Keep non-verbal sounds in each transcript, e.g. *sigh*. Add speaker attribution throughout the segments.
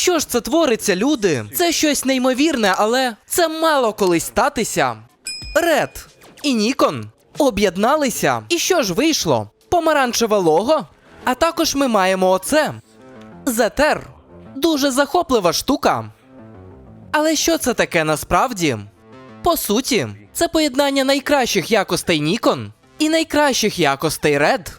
Speaker 1: Що ж це твориться, люди? Це щось неймовірне, але це мало колись статися. Ред і Нікон об'єдналися. І що ж вийшло? Помаранчеве лого. А також ми маємо оце. Зетер. Дуже захоплива штука. Але що це таке насправді? По суті, це поєднання найкращих якостей Nikon і найкращих якостей Red.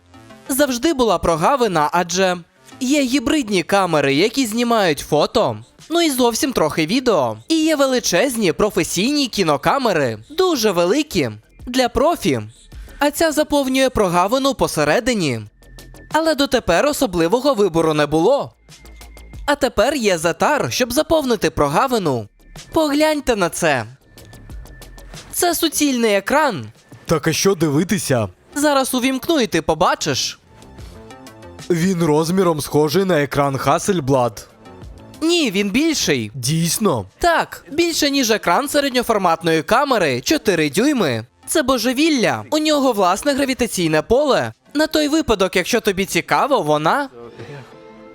Speaker 1: Завжди була прогавина, адже є гібридні камери, які знімають фото, ну і зовсім трохи відео. І є величезні професійні кінокамери, дуже великі для профі. А ця заповнює прогавину посередині. Але дотепер особливого вибору не було. А тепер є затар, щоб заповнити прогавину. Погляньте на це. Це суцільний екран.
Speaker 2: Так а що дивитися?
Speaker 1: Зараз увімкну і ти побачиш.
Speaker 2: Він розміром схожий на екран Hasselblad.
Speaker 1: Ні, він більший.
Speaker 2: Дійсно.
Speaker 1: Так, більше ніж екран середньоформатної камери 4 дюйми. Це божевілля. У нього власне гравітаційне поле. На той випадок, якщо тобі цікаво, вона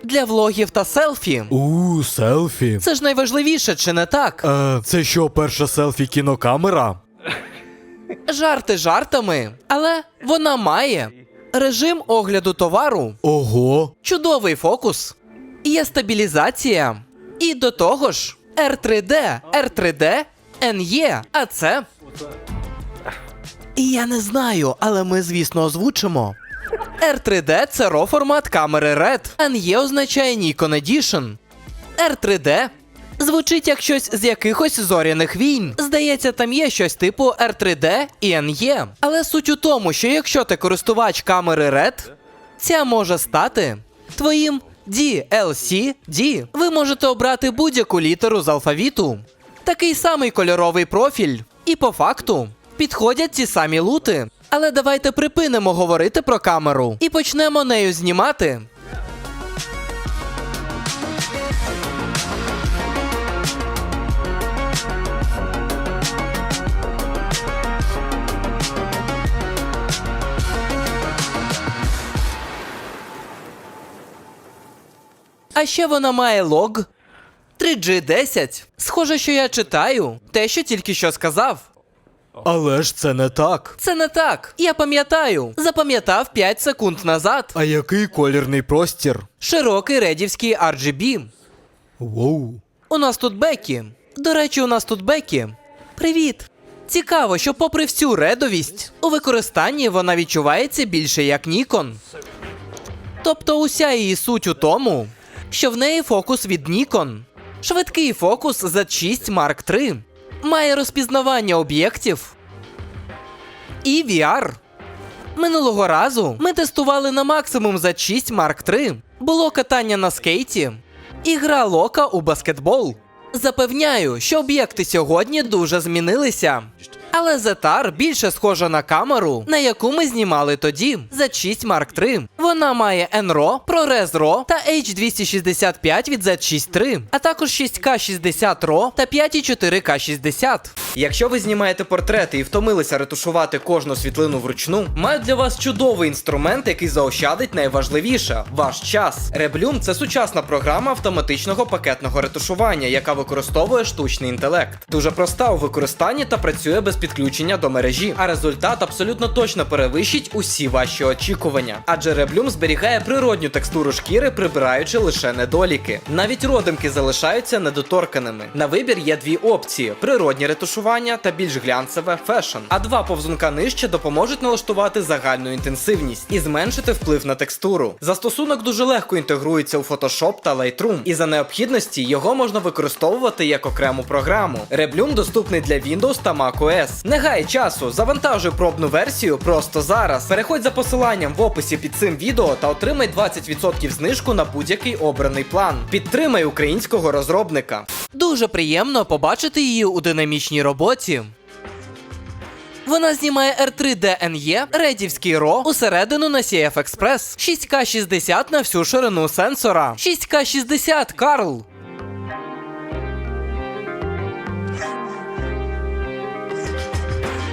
Speaker 1: для влогів та селфі.
Speaker 2: У, селфі.
Speaker 1: Це ж найважливіше, чи не так?
Speaker 2: Е, це що, перша селфі кінокамера?
Speaker 1: Жарти жартами, але вона має режим огляду товару,
Speaker 2: Ого.
Speaker 1: чудовий фокус, є стабілізація. І до того ж, R3D, R3D, NE, а це. І я не знаю, але ми, звісно, озвучимо. R3D це RAW формат камери RED. NE означає Nikon Edition. R3D звучить як щось з якихось зоряних війн. Здається, там є щось типу R3D і NE. Але суть у тому, що якщо ти користувач камери RED, ця може стати твоїм DLC-D. Ви можете обрати будь-яку літеру з алфавіту. Такий самий кольоровий профіль. І по факту підходять ті самі лути. Але давайте припинимо говорити про камеру і почнемо нею знімати. А ще вона має лог 3G10. Схоже, що я читаю те, що тільки що сказав.
Speaker 2: Але ж це не так.
Speaker 1: Це не так. Я пам'ятаю. Запам'ятав 5 секунд назад.
Speaker 2: А який колірний простір?
Speaker 1: Широкий редівський RGB.
Speaker 2: Воу.
Speaker 1: У нас тут Бекі. До речі, у нас тут Бекі. Привіт. Цікаво, що попри всю редовість, у використанні вона відчувається більше як Nikon. Тобто уся її суть у тому, що в неї фокус від Nikon. Швидкий фокус Z6 Mark III. Має розпізнавання об'єктів. І VR. Минулого разу ми тестували на максимум Z6 Mark III. Було катання на скейті і гра Лока у баскетбол. Запевняю, що об'єкти сьогодні дуже змінилися. Але Зетар більше схожа на камеру, на яку ми знімали тоді Z6 Mark III. Вона має NRAW, ProRes RAW та H265 від Z6 III, а також 6K60 RAW та 5,4K60. Якщо ви знімаєте портрети і втомилися ретушувати кожну світлину вручну, маю для вас чудовий інструмент, який заощадить найважливіше ваш час. Реблюм це сучасна програма автоматичного пакетного ретушування, яка використовує штучний інтелект. Дуже проста у використанні та працює без підключення до мережі, а результат абсолютно точно перевищить усі ваші очікування. Адже Реблюм зберігає природню текстуру шкіри, прибираючи лише недоліки. Навіть родимки залишаються недоторканими. На вибір є дві опції: природні ретушування та більш глянцеве фешн. А два повзунка нижче допоможуть налаштувати загальну інтенсивність і зменшити вплив на текстуру. Застосунок дуже легко інтегрується у Photoshop та Lightroom, і за необхідності його можна використовувати як окрему програму. Реблюм доступний для Windows та macOS. Не гай часу, завантажуй пробну версію просто зараз. Переходь за посиланням в описі під цим відео та отримай 20% знижку на будь-який обраний план. Підтримай українського розробника. Дуже приємно побачити її у динамічній роботі. Вона знімає R3DNE, редівський RAW усередину на CF Express, 6К60 на всю ширину сенсора. 6К60, Карл!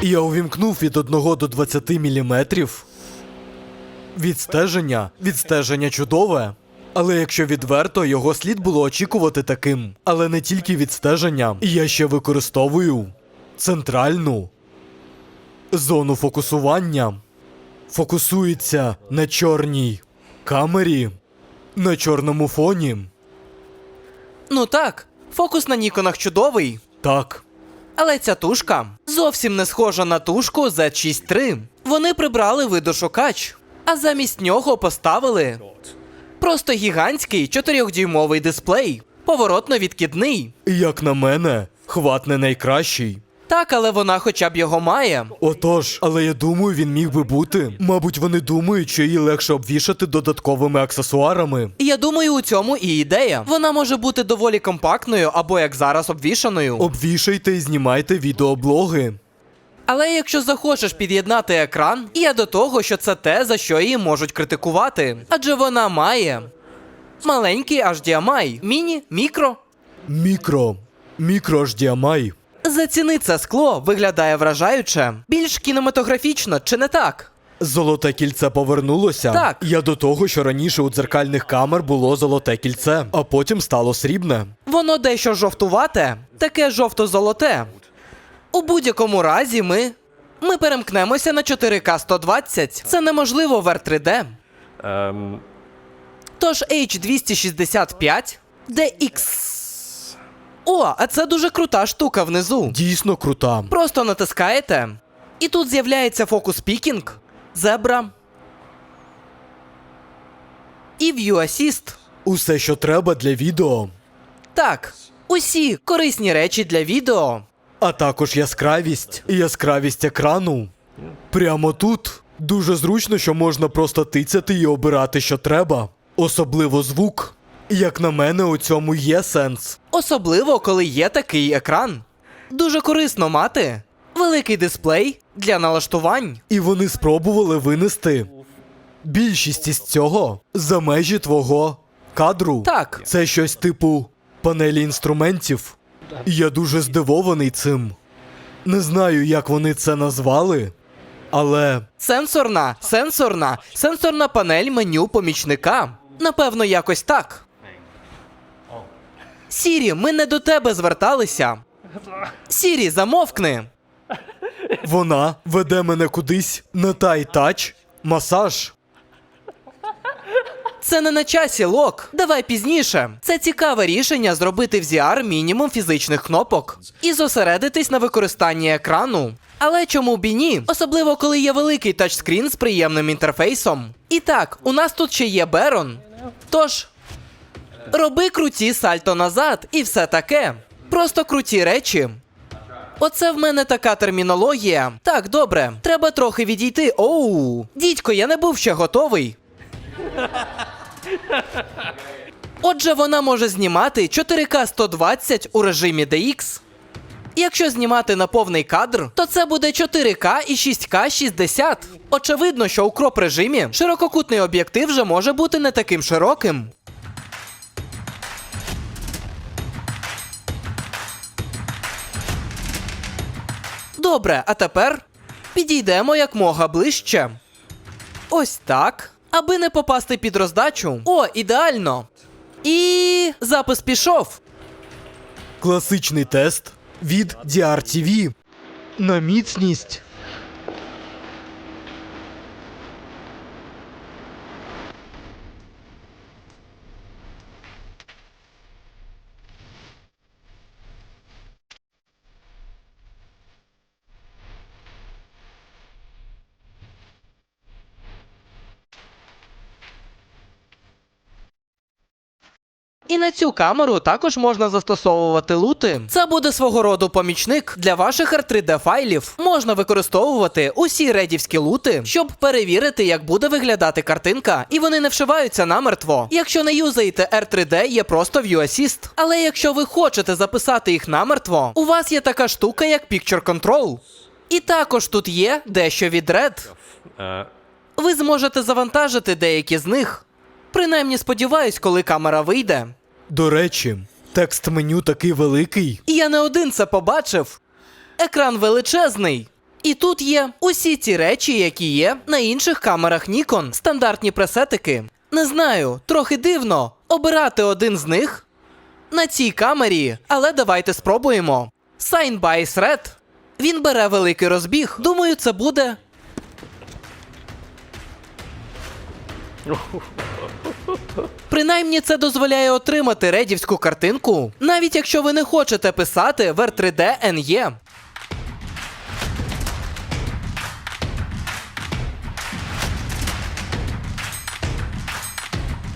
Speaker 2: Я увімкнув від 1 до 20 мм. Відстеження. Відстеження чудове. Але якщо відверто, його слід було очікувати таким. Але не тільки відстеження. Я ще використовую центральну зону фокусування. Фокусується на чорній камері, на чорному фоні.
Speaker 1: Ну так, фокус на Ніконах чудовий.
Speaker 2: Так,
Speaker 1: Але ця тушка зовсім не схожа на тушку Z6 III. Вони прибрали видошукач, а замість нього поставили просто гігантський 4-дюймовий дисплей, поворотно-відкидний.
Speaker 2: як на мене, хват не найкращий.
Speaker 1: Так, але вона хоча б його має.
Speaker 2: Отож, але я думаю, він міг би бути. Мабуть, вони думають, що її легше обвішати додатковими аксесуарами.
Speaker 1: Я думаю, у цьому і ідея. Вона може бути доволі компактною або як зараз обвішаною.
Speaker 2: Обвішайте і знімайте відеоблоги.
Speaker 1: Але якщо захочеш під'єднати екран, я до того, що це те, за що її можуть критикувати. Адже вона має маленький HDMI, міні, мікро.
Speaker 2: Мікро. Мікро HDMI.
Speaker 1: Заціни це скло виглядає вражаюче, більш кінематографічно, чи не так?
Speaker 2: Золоте кільце повернулося.
Speaker 1: Так.
Speaker 2: Я до того, що раніше у дзеркальних камер було золоте кільце, а потім стало срібне.
Speaker 1: Воно дещо жовтувате, таке жовто-золоте. У будь-якому разі ми. Ми перемкнемося на 4К 120. Це неможливо в R3D.
Speaker 3: Um,
Speaker 1: Тож H265 DX. О, а це дуже крута штука внизу.
Speaker 2: Дійсно крута.
Speaker 1: Просто натискаєте, і тут з'являється фокус пікінг, зебра і View Assist.
Speaker 2: Усе, що треба для відео,
Speaker 1: Так, усі корисні речі для відео.
Speaker 2: а також яскравість і яскравість екрану. Прямо тут. Дуже зручно, що можна просто тицяти і обирати, що треба. Особливо звук. Як на мене, у цьому є сенс.
Speaker 1: Особливо, коли є такий екран. Дуже корисно мати великий дисплей для налаштувань.
Speaker 2: І вони спробували винести більшість із цього за межі твого кадру.
Speaker 1: Так.
Speaker 2: Це щось типу панелі інструментів. І я дуже здивований цим. Не знаю, як вони це назвали, але
Speaker 1: Сенсорна, сенсорна, сенсорна панель меню помічника. Напевно, якось так. Сірі, ми не до тебе зверталися. Сірі, замовкни.
Speaker 2: вона веде мене кудись на тай-тач, масаж.
Speaker 1: Це не на часі, Лок. Давай пізніше. Це цікаве рішення зробити в ZR мінімум фізичних кнопок і зосередитись на використанні екрану. Але чому б і ні? Особливо коли є великий тачскрін з приємним інтерфейсом. І так, у нас тут ще є Берон. Тож, роби круті сальто назад і все таке. Просто круті речі. Оце в мене така термінологія. Так, добре, треба трохи відійти. Оу, дідько, я не був ще готовий. Отже, вона може знімати 4К 120 у режимі DX. Якщо знімати на повний кадр, то це буде 4К і 6К 60. Очевидно, що у кроп режимі ширококутний об'єктив вже може бути не таким широким. Добре, а тепер підійдемо як мога ближче. Ось так. Аби не попасти під роздачу. О, ідеально. І запис пішов.
Speaker 2: Класичний тест від DRTV. На міцність.
Speaker 1: На цю камеру також можна застосовувати лути. Це буде свого роду помічник для ваших R3D файлів. Можна використовувати усі редівські лути, щоб перевірити, як буде виглядати картинка, і вони не вшиваються намертво. Якщо не юзаєте R3D, є просто View Assist. Але якщо ви хочете записати їх намертво, у вас є така штука, як Picture Control. І також тут є дещо від Red. Ви зможете завантажити деякі з них. Принаймні сподіваюсь, коли камера вийде.
Speaker 2: До речі, текст меню такий великий.
Speaker 1: Я не один це побачив. Екран величезний. І тут є усі ці речі, які є на інших камерах Nikon, стандартні пресетики. Не знаю, трохи дивно обирати один з них на цій камері, але давайте спробуємо. Sign by Thread. Він бере великий розбіг. Думаю, це буде. Принаймні це дозволяє отримати редівську картинку, навіть якщо ви не хочете писати в R3D NE.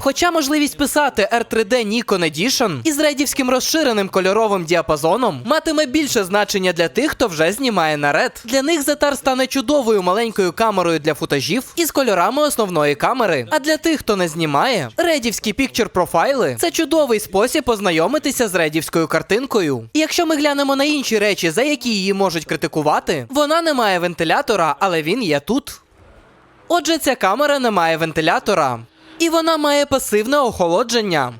Speaker 1: Хоча можливість писати R3D Nikon Edition із редівським розширеним кольоровим діапазоном матиме більше значення для тих, хто вже знімає на ред. Для них Zetar стане чудовою маленькою камерою для футажів із кольорами основної камери. А для тих, хто не знімає, редівські пікчер профайли це чудовий спосіб познайомитися з редівською картинкою. І якщо ми глянемо на інші речі, за які її можуть критикувати, вона не має вентилятора, але він є тут. Отже, ця камера не має вентилятора. І вона має пасивне охолодження.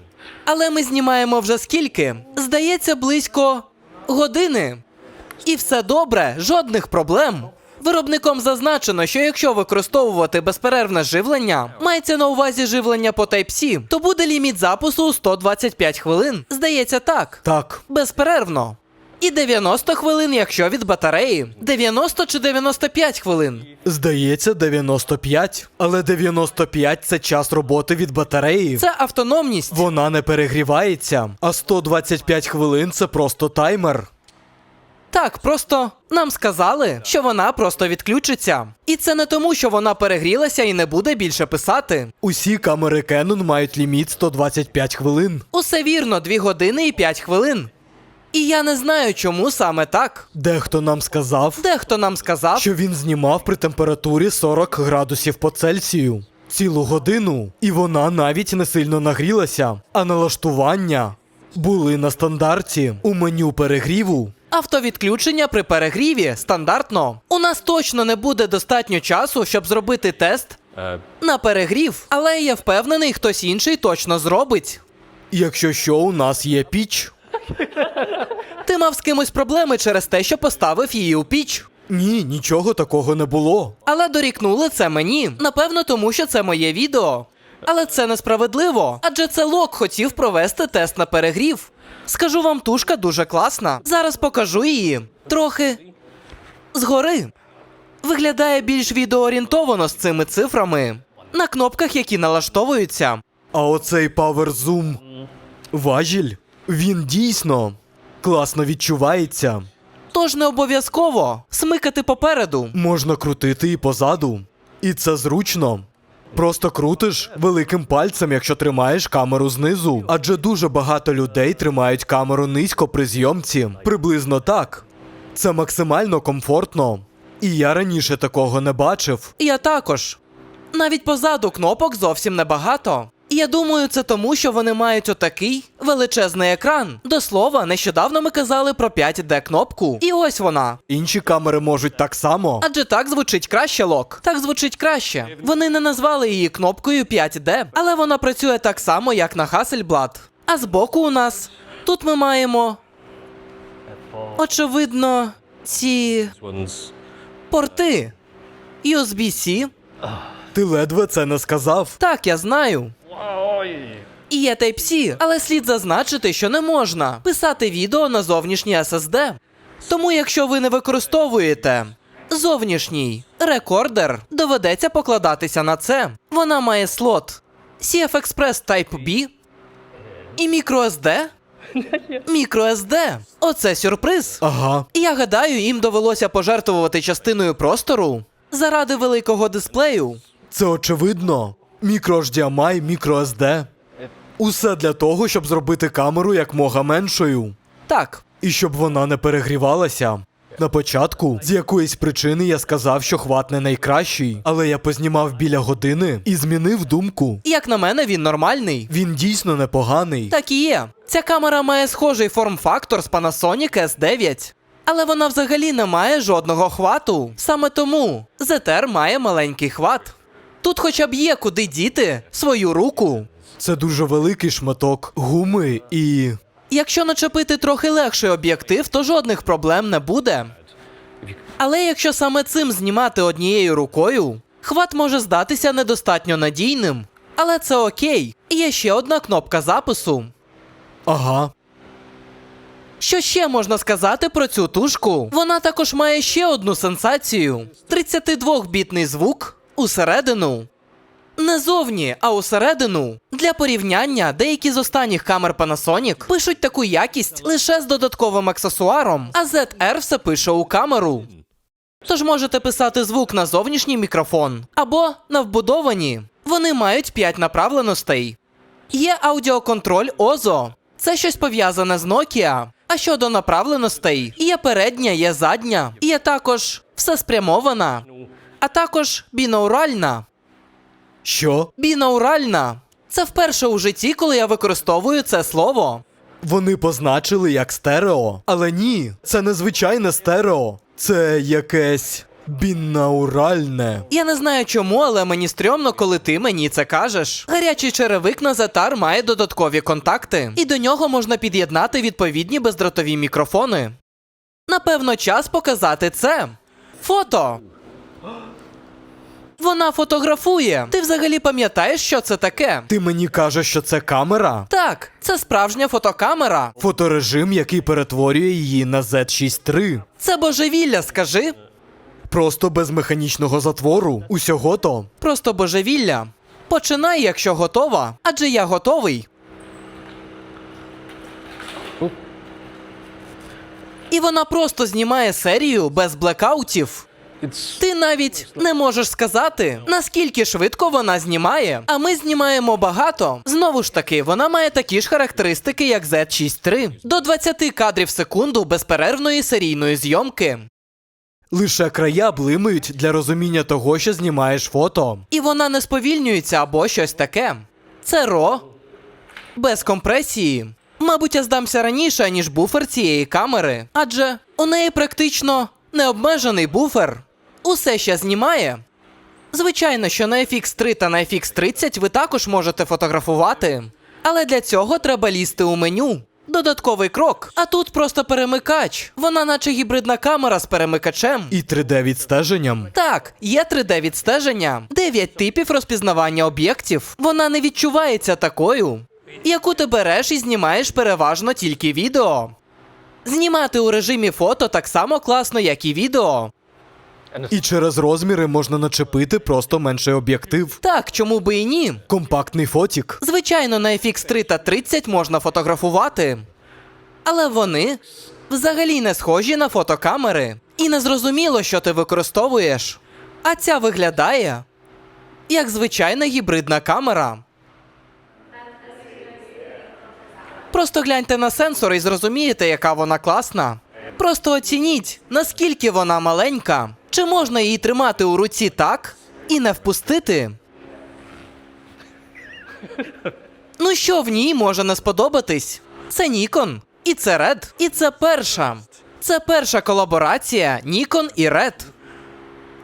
Speaker 1: Але ми знімаємо вже скільки? Здається, близько години. І все добре, жодних проблем. Виробником зазначено, що якщо використовувати безперервне живлення, мається на увазі живлення по Type-C, то буде ліміт запису у 125 хвилин. Здається, так.
Speaker 2: Так,
Speaker 1: Безперервно. І 90 хвилин, якщо від батареї. 90 чи 95 хвилин.
Speaker 2: здається, 95. Але 95 це час роботи від батареї.
Speaker 1: Це автономність.
Speaker 2: Вона не перегрівається, а 125 хвилин це просто таймер.
Speaker 1: Так, просто нам сказали, що вона просто відключиться. І це не тому, що вона перегрілася і не буде більше писати.
Speaker 2: Усі камери Canon мають ліміт 125 хвилин.
Speaker 1: Усе вірно, 2 години і 5 хвилин. І я не знаю, чому саме так.
Speaker 2: Дехто нам сказав,
Speaker 1: Дехто нам сказав,
Speaker 2: що він знімав при температурі 40 градусів по Цельсію цілу годину, і вона навіть не сильно нагрілася, а налаштування були на стандарті у меню перегріву.
Speaker 1: автовідключення при перегріві стандартно. У нас точно не буде достатньо часу, щоб зробити тест на перегрів, але я впевнений, хтось інший точно зробить.
Speaker 2: Якщо що, у нас є піч.
Speaker 1: Ти мав з кимось проблеми через те, що поставив її у піч.
Speaker 2: Ні, нічого такого не було.
Speaker 1: Але дорікнули це мені. Напевно, тому що це моє відео. Але це несправедливо, адже це Лок хотів провести тест на перегрів. Скажу вам, тушка дуже класна. Зараз покажу її. Трохи згори. Виглядає більш відеоорієнтовано з цими цифрами. На кнопках, які налаштовуються.
Speaker 2: А оцей Power Zoom важіль, він дійсно класно відчувається.
Speaker 1: Тож не обов'язково смикати попереду.
Speaker 2: Можна крутити і позаду. І це зручно. Просто крутиш великим пальцем, якщо тримаєш камеру знизу. Адже дуже багато людей тримають камеру низько при зйомці. Приблизно так. Це максимально комфортно. І я раніше такого не бачив.
Speaker 1: Я також. Навіть позаду кнопок зовсім небагато. Я думаю, це тому, що вони мають отакий величезний екран. До слова, нещодавно ми казали про 5D кнопку. І ось вона.
Speaker 2: Інші камери можуть так само.
Speaker 1: Адже так звучить краще лок. Так звучить краще. Вони не назвали її кнопкою 5D, але вона працює так само, як на Hasselblad. А збоку у нас тут ми маємо. Очевидно, ці порти. USB-C.
Speaker 2: Ти ледве це не сказав.
Speaker 1: Так, я знаю. І є Type-C, але слід зазначити, що не можна писати відео на зовнішній SSD. Тому, якщо ви не використовуєте зовнішній рекордер, доведеться покладатися на це. Вона має слот CF Express Type B і microSD. *laughs* MicroSD. Оце сюрприз.
Speaker 2: Ага.
Speaker 1: Я гадаю, їм довелося пожертвувати частиною простору заради великого дисплею.
Speaker 2: Це очевидно. Мікро HDMI, мікро SD. Усе для того, щоб зробити камеру якмога меншою.
Speaker 1: Так,
Speaker 2: І щоб вона не перегрівалася. На початку з якоїсь причини я сказав, що хват не найкращий, але я познімав біля години і змінив думку.
Speaker 1: як на мене, він нормальний.
Speaker 2: Він дійсно непоганий.
Speaker 1: Так і є. Ця камера має схожий форм-фактор з Panasonic S9. Але вона взагалі не має жодного хвату. Саме тому ZR має маленький хват. Тут хоча б є куди діти свою руку.
Speaker 2: Це дуже великий шматок гуми і.
Speaker 1: Якщо начепити трохи легший об'єктив, то жодних проблем не буде. Але якщо саме цим знімати однією рукою, хват може здатися недостатньо надійним. Але це окей. Є ще одна кнопка запису.
Speaker 2: Ага.
Speaker 1: Що ще можна сказати про цю тушку? Вона також має ще одну сенсацію: 32-бітний звук усередину. Не зовні, а усередину. Для порівняння, деякі з останніх камер Panasonic пишуть таку якість лише з додатковим аксесуаром, а ZR все пише у камеру. Тож можете писати звук на зовнішній мікрофон або на вбудовані. Вони мають 5 направленостей. Є аудіоконтроль OZO. Це щось пов'язане з Nokia. А щодо направленостей, є передня, є задня, є також всеспрямована, а також бінауральна.
Speaker 2: Що?
Speaker 1: Бінауральна. Це вперше у житті, коли я використовую це слово.
Speaker 2: Вони позначили як стерео. Але ні, це не звичайне стерео. Це якесь бінауральне.
Speaker 1: Я не знаю чому, але мені стрьомно, коли ти мені це кажеш. Гарячий черевик на Затар має додаткові контакти, і до нього можна під'єднати відповідні бездротові мікрофони. Напевно, час показати це. Фото. Вона фотографує. Ти взагалі пам'ятаєш, що це таке?
Speaker 2: Ти мені кажеш, що це камера?
Speaker 1: Так, це справжня фотокамера.
Speaker 2: Фоторежим, який перетворює її на Z6 III.
Speaker 1: Це божевілля, скажи.
Speaker 2: Просто без механічного затвору. Усього то.
Speaker 1: Просто божевілля. Починай, якщо готова, адже я готовий. І вона просто знімає серію без блекаутів. Ти навіть не можеш сказати, наскільки швидко вона знімає. А ми знімаємо багато. Знову ж таки, вона має такі ж характеристики, як Z6 III. До 20 кадрів в секунду безперервної серійної зйомки.
Speaker 2: Лише края блимають для розуміння того, що знімаєш фото.
Speaker 1: І вона не сповільнюється або щось таке. Це ро. Без компресії. Мабуть, я здамся раніше, ніж буфер цієї камери, адже у неї практично необмежений буфер. Усе ще знімає. Звичайно, що на FX3 та на FX30 ви також можете фотографувати. Але для цього треба лізти у меню. Додатковий крок. А тут просто перемикач. Вона наче гібридна камера з перемикачем.
Speaker 2: І 3D відстеженням.
Speaker 1: Так, є 3D відстеження, 9 типів розпізнавання об'єктів. Вона не відчувається такою, яку ти береш і знімаєш переважно тільки відео. Знімати у режимі фото так само класно, як і відео.
Speaker 2: І через розміри можна начепити просто менший об'єктив.
Speaker 1: Так, чому би і ні?
Speaker 2: Компактний фотік.
Speaker 1: Звичайно, на FX3 та 30 можна фотографувати. Але вони взагалі не схожі на фотокамери. І не зрозуміло, що ти використовуєш. А ця виглядає як звичайна гібридна камера. Просто гляньте на сенсор і зрозумієте, яка вона класна. Просто оцініть, наскільки вона маленька. Чи можна її тримати у руці так і не впустити? Ну що в ній може не сподобатись? Це Nikon, і це Red, і це перша. Це перша колаборація Nikon і Red.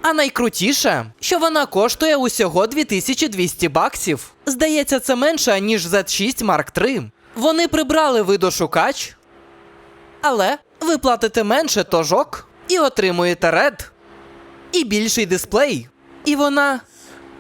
Speaker 1: А найкрутіше, що вона коштує усього 2200 баксів. Здається, це менше, ніж Z6 Mark III. Вони прибрали видошукач, але ви платите менше тожок і отримуєте Red. І більший дисплей. І вона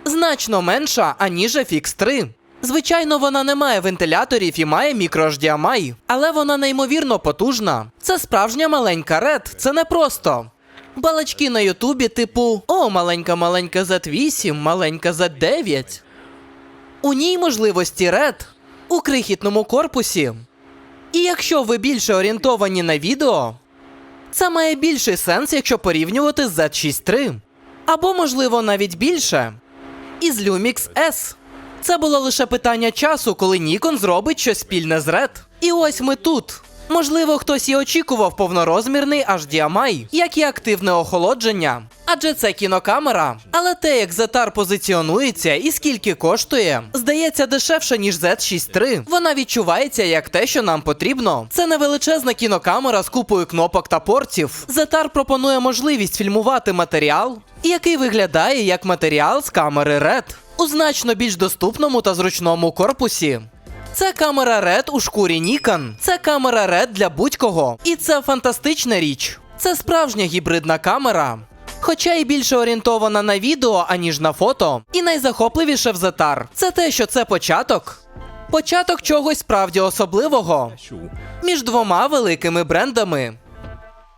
Speaker 1: значно менша, аніж FX 3. Звичайно, вона не має вентиляторів і має мікро HDMI, але вона неймовірно потужна. Це справжня маленька Red, це не просто. Балачки на Ютубі, типу О, маленька маленька Z8, маленька Z9. У ній можливості Red у крихітному корпусі. І якщо ви більше орієнтовані на відео, це має більший сенс, якщо порівнювати з Z6 III. Або, можливо, навіть більше. Із Lumix S. Це було лише питання часу, коли Nikon зробить щось спільне з Red. І ось ми тут. Можливо, хтось і очікував повнорозмірний HDMI, як і активне охолодження. Адже це кінокамера. Але те, як Zetar позиціонується і скільки коштує, здається дешевше, ніж Z6 III. Вона відчувається як те, що нам потрібно. Це не величезна кінокамера з купою кнопок та портів. Zetar пропонує можливість фільмувати матеріал, який виглядає як матеріал з камери RED у значно більш доступному та зручному корпусі. Це камера Red у шкурі Nikon. Це камера Red для будь-кого. І це фантастична річ. Це справжня гібридна камера. Хоча і більше орієнтована на відео, аніж на фото. І найзахопливіше в Zetar це те, що це початок. Початок чогось справді особливого між двома великими брендами.